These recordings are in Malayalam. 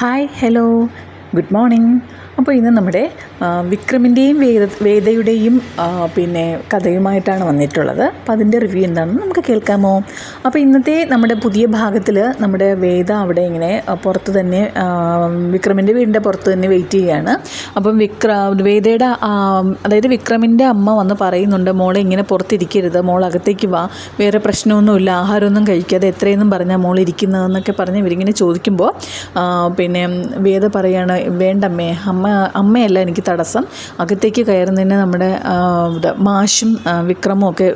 ഹായ് ഹലോ ഗുഡ് മോർണിംഗ് അപ്പോൾ ഇന്ന് നമ്മുടെ വിക്രമിന്റെയും വേദ വേദയുടെയും പിന്നെ കഥയുമായിട്ടാണ് വന്നിട്ടുള്ളത്. അപ്പോൾ അതിന്റെ റിവ്യൂ എന്താണെന്ന് നമുക്ക് കേൾക്കാമോ? അപ്പോൾ ഇന്നത്തെ നമ്മുടെ പുതിയ ഭാഗത്തിൽ നമ്മുടെ വേദ അവിടെ ഇങ്ങനെ പുറത്ത് തന്നെ വിക്രമിന്റെ വീടിന്റെ പുറത്ത് തന്നെ വെയിറ്റ് ചെയ്യുകയാണ്. അപ്പം വിക്ര വേദയുടെ അതായത് വിക്രമിന്റെ അമ്മ വന്ന് പറയുന്നുണ്ട് മോളെ ഇങ്ങനെ പുറത്തിരിക്കരുത്. മോൾ അകത്തേക്ക് വാ. വേറെ പ്രശ്നമൊന്നുമില്ല. ആഹാരമൊന്നും കഴിക്കാതെ എത്രയെന്നും പറഞ്ഞാൽ മോൾ ഇരിക്കുന്നതെന്നൊക്കെ പറഞ്ഞ് ഇവരിങ്ങനെ ചോദിക്കുമ്പോൾ പിന്നെ വേദ പറയാണ് വേണ്ടമ്മേ അമ്മ അമ്മയല്ല എനിക്ക് തടസ്സം. അകത്തേക്ക് കയറുന്നതിന് നമ്മുടെ മാഷും വിക്രമും ഒക്കെ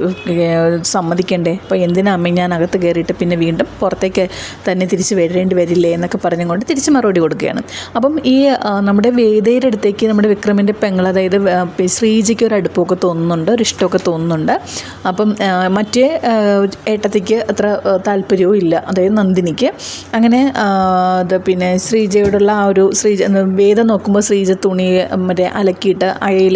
സമ്മതിക്കണ്ടേ? അപ്പോൾ എന്തിനാ അമ്മ ഞാൻ അകത്ത് കയറിയിട്ട് പിന്നെ വീണ്ടും പുറത്തേക്ക് തന്നെ തിരിച്ച് വരേണ്ടി വരില്ലേ എന്നൊക്കെ പറഞ്ഞുകൊണ്ട് തിരിച്ച് മറുപടി കൊടുക്കുകയാണ്. അപ്പം ഈ നമ്മുടെ വേദയുടെ അടുത്തേക്ക് നമ്മുടെ വിക്രമിന്റെ പെങ്ങൾ അതായത് ശ്രീജിക്ക് ഒരു അടുപ്പമൊക്കെ തോന്നുന്നുണ്ട് ഒരു ഇഷ്ടമൊക്കെ തോന്നുന്നുണ്ട്. അപ്പം മറ്റേ ഏട്ടത്തേക്ക് അത്ര താല്പര്യവും ഇല്ല അതായത് നന്ദിനിക്ക്. അങ്ങനെ പിന്നെ ശ്രീജയോടുള്ള ആ ഒരു ശ്രീജ വേദം നോക്കുമ്പോൾ ശ്രീജ തുണി മറ്റേ അലക്കിയിട്ട് അഴയിൽ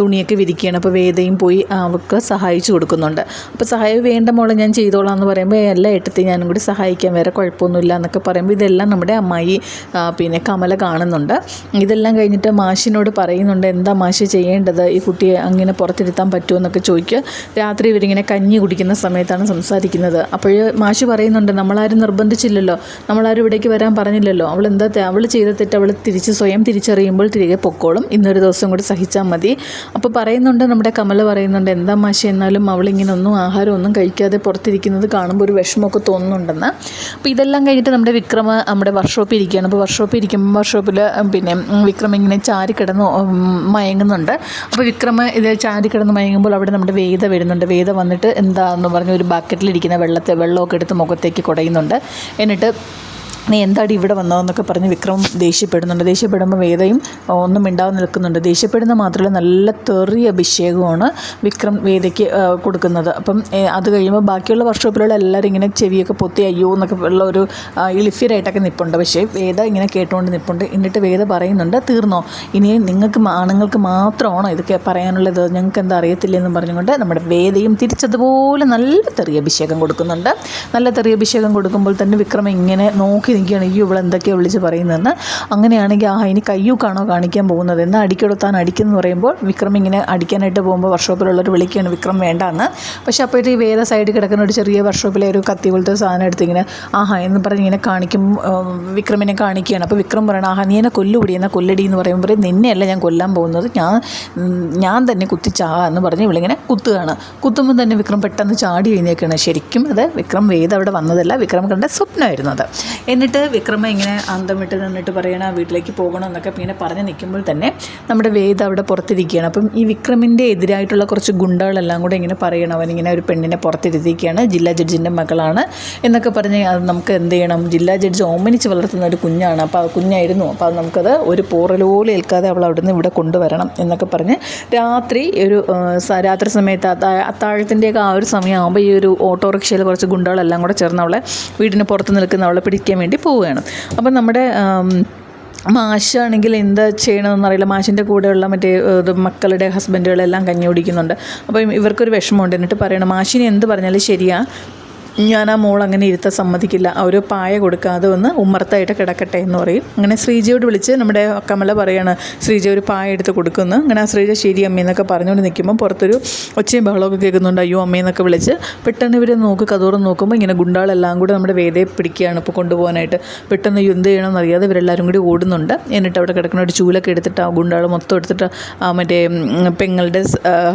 തുണിയൊക്കെ വിരിക്കുകയാണ്. അപ്പോൾ വേദയും പോയി അവൾക്ക് സഹായിച്ചു കൊടുക്കുന്നുണ്ട്. അപ്പോൾ സഹായം വേണ്ട മോളെ ഞാൻ ചെയ്തോളാം എന്ന് പറയുമ്പോൾ എല്ലാ ഏട്ടത്തെ ഞാനും കൂടി സഹായിക്കാം. വേറെ കുഴപ്പമൊന്നുമില്ല എന്നൊക്കെ പറയുമ്പോൾ ഇതെല്ലാം നമ്മുടെ അമ്മായി പിന്നെ കമല കാണുന്നുണ്ട്. ഇതെല്ലാം കഴിഞ്ഞിട്ട് മാഷിനോട് പറയുന്നുണ്ട് എന്താ മാഷ് ചെയ്യേണ്ടത്? ഈ കുട്ടിയെ അങ്ങനെ പുറത്തിരുത്താൻ പറ്റുമോ എന്നൊക്കെ ചോദിക്കുക. രാത്രി ഇവരിങ്ങനെ കഞ്ഞി കുടിക്കുന്ന സമയത്താണ് സംസാരിക്കുന്നത്. അപ്പോൾ മാഷ് പറയുന്നുണ്ട് നമ്മളാരും നിർബന്ധിച്ചില്ലല്ലോ. നമ്മളാരും ഇവിടേക്ക് വരാൻ പറഞ്ഞില്ലല്ലോ. അവൾ എന്താ അവൾ ചെയ്ത തെറ്റ് അവൾ തിരിച്ച് സ്വയം തിരിച്ചറിയുമ്പോൾ തിരികെ പൊക്കോളും. ഇന്നൊരു ദിവസം കൂടി സഹിച്ചാൽ മതി. അപ്പോൾ പറയുന്നുണ്ട് നമ്മുടെ കമല പറയുന്നുണ്ട് എന്താ മാഷി എന്നാലും അവളിങ്ങനെ ഒന്നും ആഹാരം ഒന്നും കഴിക്കാതെ പുറത്തിരിക്കുന്നത് കാണുമ്പോൾ ഒരു വിഷമമൊക്കെ തോന്നുന്നുണ്ടെന്ന്? അപ്പോൾ ഇതെല്ലാം കഴിഞ്ഞിട്ട് നമ്മുടെ വിക്രമ നമ്മുടെ വർക്ക്ഷോപ്പിൽ ഇരിക്കുകയാണ്. അപ്പോൾ വർക്ക്ഷോപ്പിൽ ഇരിക്കുമ്പോൾ വർക്ക്ഷോപ്പിൽ പിന്നെ വിക്രം ഇങ്ങനെ ചാരി കിടന്ന് മയങ്ങുന്നുണ്ട്. അപ്പോൾ വിക്രമ ഇത് ചാരി കിടന്ന് മയങ്ങുമ്പോൾ അവിടെ നമ്മുടെ വേദ വരുന്നുണ്ട്. വേദ വന്നിട്ട് എന്താന്ന് പറഞ്ഞ് ഒരു ബക്കറ്റിലിരിക്കുന്ന വെള്ളത്തെ വെള്ളമൊക്കെ എടുത്ത് മുഖത്തേക്ക് കുടയുന്നുണ്ട്. എന്നിട്ട് നീ എന്താടി ഇവിടെ വന്നതെന്നൊക്കെ പറഞ്ഞ് വിക്രം ദേഷ്യപ്പെടുന്നുണ്ട്. ദേഷ്യപ്പെടുമ്പോൾ വേദയും ഒന്നും മിണ്ടാതെ നിൽക്കുന്നുണ്ട്. ദേഷ്യപ്പെടുന്ന മാത്രമല്ല നല്ല തെറിയ അഭിഷേകമാണ് വിക്രം വേദയ്ക്ക് കൊടുക്കുന്നത്. അപ്പം അത് കഴിയുമ്പോൾ ബാക്കിയുള്ള വർക്ക്ഷോപ്പിലുള്ള എല്ലാവരും ഇങ്ങനെ ചെവിയൊക്കെ പൊത്തി അയ്യോ എന്നൊക്കെ ഉള്ള ഒരു ഇളിഫിയറായിട്ടൊക്കെ നിൽപ്പുണ്ട് പക്ഷേ വേദ ഇങ്ങനെ കേട്ടുകൊണ്ട് നിൽപ്പുണ്ട് എന്നിട്ട് വേദ പറയുന്നുണ്ട് തീർന്നോ. ഇനി നിങ്ങൾക്ക് ആണുങ്ങൾക്ക് മാത്രമാണോ ഇതൊക്കെ പറയാനുള്ളത്? ഞങ്ങൾക്ക് എന്താ അറിയത്തില്ലെന്നും പറഞ്ഞുകൊണ്ട് നമ്മുടെ വേദയും തിരിച്ചതുപോലെ നല്ല തെറിയ അഭിഷേകം കൊടുക്കുന്നുണ്ട്. നല്ല തെറിയ അഭിഷേകം കൊടുക്കുമ്പോൾ തന്നെ വിക്രം ഇങ്ങനെ നോക്കി നിൽക്കുകയാണ് അയ്യോ ഇവിടെ എന്തൊക്കെയാണ് വിളിച്ച് പറയുന്നതെന്ന്. അങ്ങനെയാണെങ്കിൽ ആ ഇനി കയ്യൂക്കാണോ കാണിക്കാൻ പോകുന്നത്? എന്നാൽ അടിക്കൊടുത്താൻ താൻ അടിക്കുന്നു പറയുമ്പോൾ വിക്രം ഇങ്ങനെ അടിക്കാനായിട്ട് പോകുമ്പോൾ വർഷോപ്പിലുള്ളവർ വിളിക്കുകയാണ് വിക്രം വേണ്ടാന്ന്. പക്ഷേ അപ്പോഴത്തെ ഈ വേറെ സൈഡിൽ കിടക്കുന്ന ഒരു ചെറിയ വർഷോപ്പിലെ ഒരു കത്തി പോലത്തെ സാധനം എടുത്ത് ഇങ്ങനെ ആഹാ എന്ന് പറഞ്ഞ് ഇങ്ങനെ കാണിക്കും വിക്രമിനെ കാണിക്കുകയാണ്. അപ്പോൾ വിക്രം പറയണം ആഹാ നീ എന്നെ കൊല്ലുപിടി എന്നാൽ കൊല്ലടി എന്ന് പറയുമ്പോൾ നിന്നെയല്ല ഞാൻ കൊല്ലാൻ പോകുന്നത് ഞാൻ ഞാൻ തന്നെ കുത്തിച്ചാ എന്ന് പറഞ്ഞ് ഇവളിങ്ങനെ കുത്തുകയാണ്. കുത്തുമ്പോൾ തന്നെ വിക്രം പെട്ടെന്ന് ചാടി എഴുന്നേക്കാണ് ശരിക്കും അത് വിക്രം വേദ അവിടെ വന്നതല്ല വിക്രം കണ്ട സ്വപ്നമായിരുന്നു അത്. എന്നിട്ട് വിക്രമ ഇങ്ങനെ അന്തം വിട്ട് നിന്നിട്ട് പറയണം വീട്ടിലേക്ക് പോകണം എന്നൊക്കെ ഇങ്ങനെ പറഞ്ഞ് നിൽക്കുമ്പോൾ തന്നെ നമ്മുടെ വേദ അവിടെ പുറത്തിരിക്കുകയാണ്. അപ്പം ഈ വിക്രമിന്റെ എതിരായിട്ടുള്ള കുറച്ച് ഗുണ്ടകളെല്ലാം കൂടെ ഇങ്ങനെ പറയണം. അവനിങ്ങനെ ഒരു പെണ്ണിനെ പുറത്തിരുത്തിയിരിക്കുകയാണ്. ജില്ലാ ജഡ്ജിന്റെ മകളാണ് എന്നൊക്കെ പറഞ്ഞ് അത് നമുക്ക് എന്ത് ചെയ്യണം? ജില്ലാ ജഡ്ജി ഓമനിച്ച് വളർത്തുന്ന ഒരു കുഞ്ഞാണ്. അപ്പോൾ ആ കുഞ്ഞായിരുന്നു. അപ്പോൾ അത് നമുക്കത് ഒരു പോറലോലെ ഏൽക്കാതെ അവൾ അവിടുന്ന് ഇവിടെ കൊണ്ടുവരണം എന്നൊക്കെ പറഞ്ഞ് രാത്രി ഒരു രാത്രി സമയത്ത് അത്താഴത്തിന്റെയൊക്കെ ആ ഒരു സമയമാകുമ്പോൾ ഈ ഒരു ഓട്ടോറിക്ഷയിൽ കുറച്ച് ഗുണ്ടകളെല്ലാം കൂടെ ചേർന്ന് അവളെ വീടിന് പുറത്ത് നിൽക്കുന്ന അവളെ പിടിക്കാൻ വേണ്ടി പോവുകയാണ്. അപ്പം നമ്മുടെ മാഷാണെങ്കിൽ എന്താ ചെയ്യണമെന്ന് അറിയില്ല. മാഷിന്റെ കൂടെയുള്ള മറ്റേ മക്കളുടെ ഹസ്ബൻഡുകളെല്ലാം കഞ്ഞി കുടിക്കുന്നുണ്ട്. അപ്പം ഇവർക്കൊരു വിഷമമുണ്ട്. എന്നിട്ട് പറയണം മാഷിന് എന്ത് പറഞ്ഞാലും ശരിയാ. ഞാൻ ആ മോൾ അങ്ങനെ ഇരുത്താൻ സമ്മതിക്കില്ല. ഒരു പായ കൊടുക്കാതെ ഒന്ന് ഉമ്മർത്തായിട്ട് കിടക്കട്ടെ എന്ന് പറയും. അങ്ങനെ ശ്രീജയോട് വിളിച്ച് നമ്മുടെ കമല പറയാണ് ശ്രീജ ഒരു പായ എടുത്ത് കൊടുക്കുന്നു. അങ്ങനെ ആ ശ്രീജ ശരി അമ്മയെന്നൊക്കെ പറഞ്ഞുകൊണ്ട് നിൽക്കുമ്പോൾ പുറത്തൊരു ഒച്ചയും ബഹളമൊക്കെ കേൾക്കുന്നുണ്ട്. അയ്യോ അമ്മയെന്നൊക്കെ വിളിച്ച് പെട്ടെന്ന് ഇവർ നോക്ക് കതോറും നോക്കുമ്പോൾ ഇങ്ങനെ ഗുണ്ടാളെല്ലാം കൂടെ നമ്മുടെ വേദയെ പിടിക്കുകയാണ് ഇപ്പോൾ കൊണ്ടുപോകാനായിട്ട്. പെട്ടെന്ന് എന്ത് ചെയ്യണമെന്ന് അറിയാതെ ഇവരെല്ലാവരും കൂടി ഓടുന്നുണ്ട്. എന്നിട്ട് അവിടെ കിടക്കുന്ന ഒരു ചൂലൊക്കെ എടുത്തിട്ട് ആ ഗുണ്ടാൾ മൊത്തം എടുത്തിട്ട് ആ മറ്റേ പെങ്ങളുടെ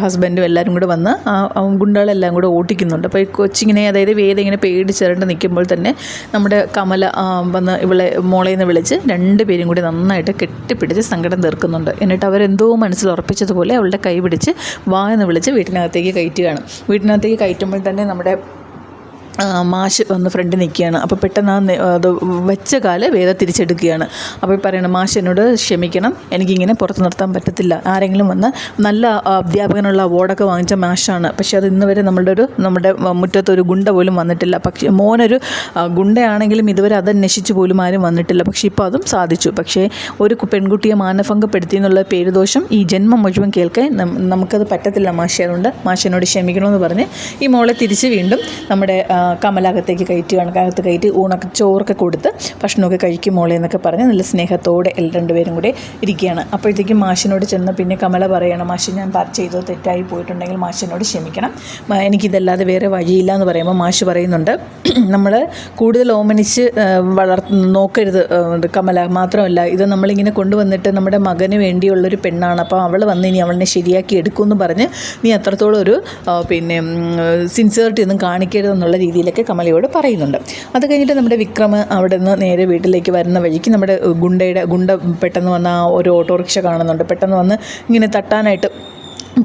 ഹസ്ബൻഡും എല്ലാവരും കൂടെ വന്ന് ആ ഗുണ്ടാളെല്ലാം കൂടെ ഓട്ടിക്കുന്നുണ്ട്. അപ്പോൾ ഈ കൊച്ചിങ്ങനെ അതായത് വേദ ഇങ്ങനെ പേടിച്ചിരണ്ട് നിൽക്കുമ്പോൾ തന്നെ നമ്മുടെ കമല വന്ന് ഇവളെ മോളെ നിന്ന് വിളിച്ച് രണ്ട് പേരും കൂടി നന്നായിട്ട് കെട്ടിപ്പിടിച്ച് സങ്കടം തീർക്കുന്നുണ്ട്. എന്നിട്ട് അവരെന്തോ മനസ്സിൽ ഉറപ്പിച്ചതുപോലെ അവളുടെ കൈ പിടിച്ച് വാ എന്ന് വിളിച്ച് വീട്ടിനകത്തേക്ക് കയറ്റുകയാണ്. വീട്ടിനകത്തേക്ക് കയറ്റുമ്പോൾ തന്നെ നമ്മുടെ മാഷ് വന്ന് ഫ്രണ്ട് നിൽക്കുകയാണ്. അപ്പോൾ പെട്ടെന്ന് ആ അത് വെച്ച കാൽ വേദ തിരിച്ചെടുക്കുകയാണ്. അപ്പോൾ പറയണം മാഷ് എന്നോട് ക്ഷമിക്കണം. എനിക്കിങ്ങനെ പുറത്ത് നിർത്താൻ പറ്റത്തില്ല. ആരെങ്കിലും വന്ന് നല്ല അധ്യാപകനുള്ള അവാർഡൊക്കെ വാങ്ങിച്ച മാഷാണ്. പക്ഷേ അത് ഇന്ന് വരെ നമ്മളുടെ ഒരു നമ്മുടെ മുറ്റത്തൊരു ഗുണ്ട പോലും വന്നിട്ടില്ല. പക്ഷേ മോനൊരു ഗുണ്ടയാണെങ്കിലും ഇതുവരെ അത് അന്വേഷിച്ച് പോലും ആരും വന്നിട്ടില്ല. പക്ഷേ ഇപ്പോൾ അതും സാധിച്ചു. പക്ഷേ ഒരു പെൺകുട്ടിയെ മാനഭംഗപ്പെടുത്തി എന്നുള്ള പേരുദോഷം ഈ ജന്മം മുഴുവൻ കേൾക്കാൻ നമുക്കത് പറ്റത്തില്ല മാഷേ. അതുകൊണ്ട് മാഷിനോട് ക്ഷമിക്കണമെന്ന് പറഞ്ഞ് ഈ മോളെ തിരിച്ച് വീണ്ടും നമ്മുടെ കമലകത്തേക്ക് കയറ്റുകയാണ്. അകത്ത് കയറ്റി ഊണൊക്കെ ചോറൊക്കെ കൊടുത്ത് ഭക്ഷണമൊക്കെ കഴിക്കും മോളെ എന്നൊക്കെ പറഞ്ഞ് നല്ല സ്നേഹത്തോടെ എല്ലാ രണ്ടുപേരും കൂടെ ഇരിക്കുകയാണ്. അപ്പോഴത്തേക്കും മാഷിനോട് ചെന്ന് പിന്നെ കമല പറയണം മാഷി ഞാൻ ചെയ്തോ തെറ്റായി പോയിട്ടുണ്ടെങ്കിൽ മാഷിനോട് ക്ഷമിക്കണം. എനിക്കിതല്ലാതെ വേറെ വഴിയില്ല എന്ന് പറയുമ്പോൾ മാഷ് പറയുന്നുണ്ട് നമ്മൾ കൂടുതൽ ഓമനിച്ച് വളർ നോക്കരുത് കമല. മാത്രമല്ല ഇത് നമ്മളിങ്ങനെ കൊണ്ടുവന്നിട്ട് നമ്മുടെ മകന് വേണ്ടിയുള്ളൊരു പെണ്ണാണ്. അപ്പോൾ അവൾ വന്ന് ഇനി അവളിനെ ശരിയാക്കി എടുക്കുമെന്ന് പറഞ്ഞ് നീ അത്രത്തോളം ഒരു പിന്നെ സിൻസിയറിറ്റി ഒന്നും കാണിക്കരുതെന്നുള്ള രീതിയിലൊക്കെ കമലയോട് പറയുന്നുണ്ട്. അത് കഴിഞ്ഞിട്ട് നമ്മുടെ വിക്രമ് അവിടെ നിന്ന് നേരെ വീട്ടിലേക്ക് വരുന്ന വഴിക്ക് നമ്മുടെ ഗുണ്ടയുടെ ഗുണ്ട പെട്ടെന്ന് വന്ന ആ ഒരു ഓട്ടോറിക്ഷ കാണുന്നുണ്ട്. പെട്ടെന്ന് വന്ന് ഇങ്ങനെ തട്ടാനായിട്ട്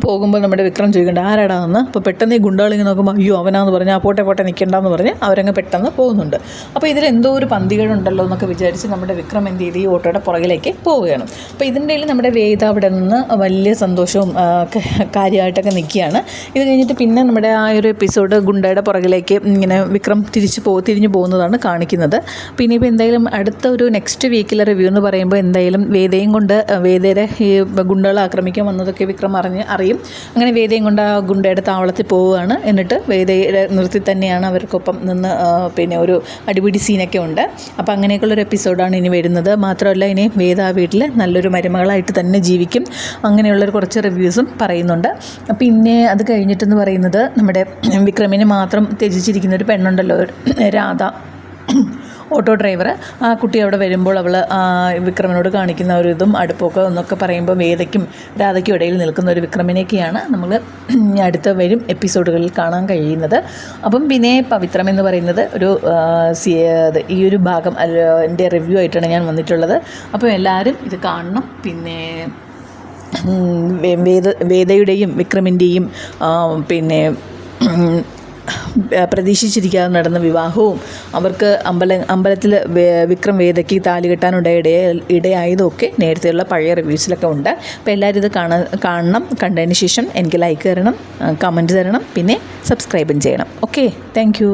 പോകുമ്പോൾ നമ്മുടെ വിക്രം ചോദിക്കേണ്ട ആരാടാ എന്ന് അപ്പോൾ പെട്ടെന്ന് ഈ ഗുണ്ടകളിങ്ങനെ നോക്കുമ്പോൾ അയ്യോ അവനാന്ന് പറഞ്ഞ് ആ പോട്ടെ പോട്ടെ നിൽക്കണ്ടെന്ന് പറഞ്ഞ് അവരങ്ങ് പെട്ടെന്ന് പോകുന്നുണ്ട്. അപ്പോൾ ഇതിൽ എന്തോ ഒരു പന്തികളുണ്ടല്ലോ എന്നൊക്കെ വിചാരിച്ച് നമ്മുടെ വിക്രം എന്ത് ചെയ്ത് ഈ ഓട്ടോയുടെ പുറകിലേക്ക് പോവുകയാണ്. അപ്പോൾ ഇതിന്റെ ഇടയിൽ നമ്മുടെ വേദ അവിടെ നിന്ന് വലിയ സന്തോഷവും കാര്യമായിട്ടൊക്കെ നിൽക്കുകയാണ്. ഇത് കഴിഞ്ഞിട്ട് പിന്നെ നമ്മുടെ ആ ഒരു എപ്പിസോഡ് ഗുണ്ടയുടെ പുറകിലേക്ക് ഇങ്ങനെ വിക്രം തിരിച്ചു പോ തിരിഞ്ഞു പോകുന്നതാണ് കാണിക്കുന്നത്. പിന്നെ ഇപ്പോൾ എന്തായാലും അടുത്ത ഒരു നെക്സ്റ്റ് വീക്കിലെ റിവ്യൂ എന്ന് പറയുമ്പോൾ എന്തായാലും വേദയും കൊണ്ട് വേദയുടെ ഈ ഗുണ്ടകളെ ആക്രമിക്കാൻ വന്നതൊക്കെ വിക്രം അറിഞ്ഞ് അറിയും. അങ്ങനെ വേദയും കൊണ്ട് ആ ഗുണ്ടയുടെ താവളത്തിൽ പോവുകയാണ്. എന്നിട്ട് വേദയുടെ നിർത്തി തന്നെയാണ് അവർക്കൊപ്പം നിന്ന് പിന്നെ ഒരു അടിപിടി സീനൊക്കെ ഉണ്ട്. അപ്പോൾ അങ്ങനെയൊക്കെയുള്ളൊരു എപ്പിസോഡാണ് ഇനി വരുന്നത്. മാത്രമല്ല ഇനി വേദ ആ വീട്ടിൽ നല്ലൊരു മരുമകളായിട്ട് തന്നെ ജീവിക്കും. അങ്ങനെയുള്ളൊരു കുറച്ച് റിവ്യൂസും പറയുന്നുണ്ട്. പിന്നെ അത് കഴിഞ്ഞിട്ടെന്ന് പറയുന്നത് നമ്മുടെ വിക്രമിനെ മാത്രം ത്യജിച്ചിരിക്കുന്ന ഒരു പെണ്ണുണ്ടല്ലോ രാധ. ഓട്ടോ ഡ്രൈവർ ആ കുട്ടി അവിടെ വരുമ്പോൾ അവൾ വിക്രമനോട് കാണിക്കുന്ന ഒരു ഇതും അടുപ്പൊക്കെ എന്നൊക്കെ പറയുമ്പോൾ വേദയ്ക്കും രാധയ്ക്കും ഇടയിൽ നിൽക്കുന്ന ഒരു വിക്രമനെയൊക്കെയാണ് നമ്മൾ അടുത്ത വരും എപ്പിസോഡുകളിൽ കാണാൻ കഴിയുന്നത്. അപ്പം പിന്നെ പവിത്രം എന്ന് പറയുന്നത് ഒരു ഈ ഒരു ഭാഗം അല്ല, എന്റെ റിവ്യൂ ആയിട്ടാണ് ഞാൻ വന്നിട്ടുള്ളത്. അപ്പം എല്ലാവരും ഇത് കാണണം. പിന്നെ വേദ വേദയുടെയും വിക്രമിന്റെയും പിന്നെ പ്രതീക്ഷിച്ചിരിക്കാതെ നടന്ന വിവാഹവും അവർക്ക് അമ്പല അമ്പലത്തിൽ വിക്രം വേദയ്ക്ക് താലി കെട്ടാനുള്ള ഇടയ ഇടയായതുമൊക്കെ നേരത്തെയുള്ള പഴയ റിവ്യൂസിലൊക്കെ ഉണ്ട്. അപ്പോൾ എല്ലാവരും ഇത് കാണാൻ കാണണം കണ്ടതിന് ശേഷം എനിക്ക് ലൈക്ക് തരണം കമന്റ് തരണം പിന്നെ സബ്സ്ക്രൈബും ചെയ്യണം. Okay thank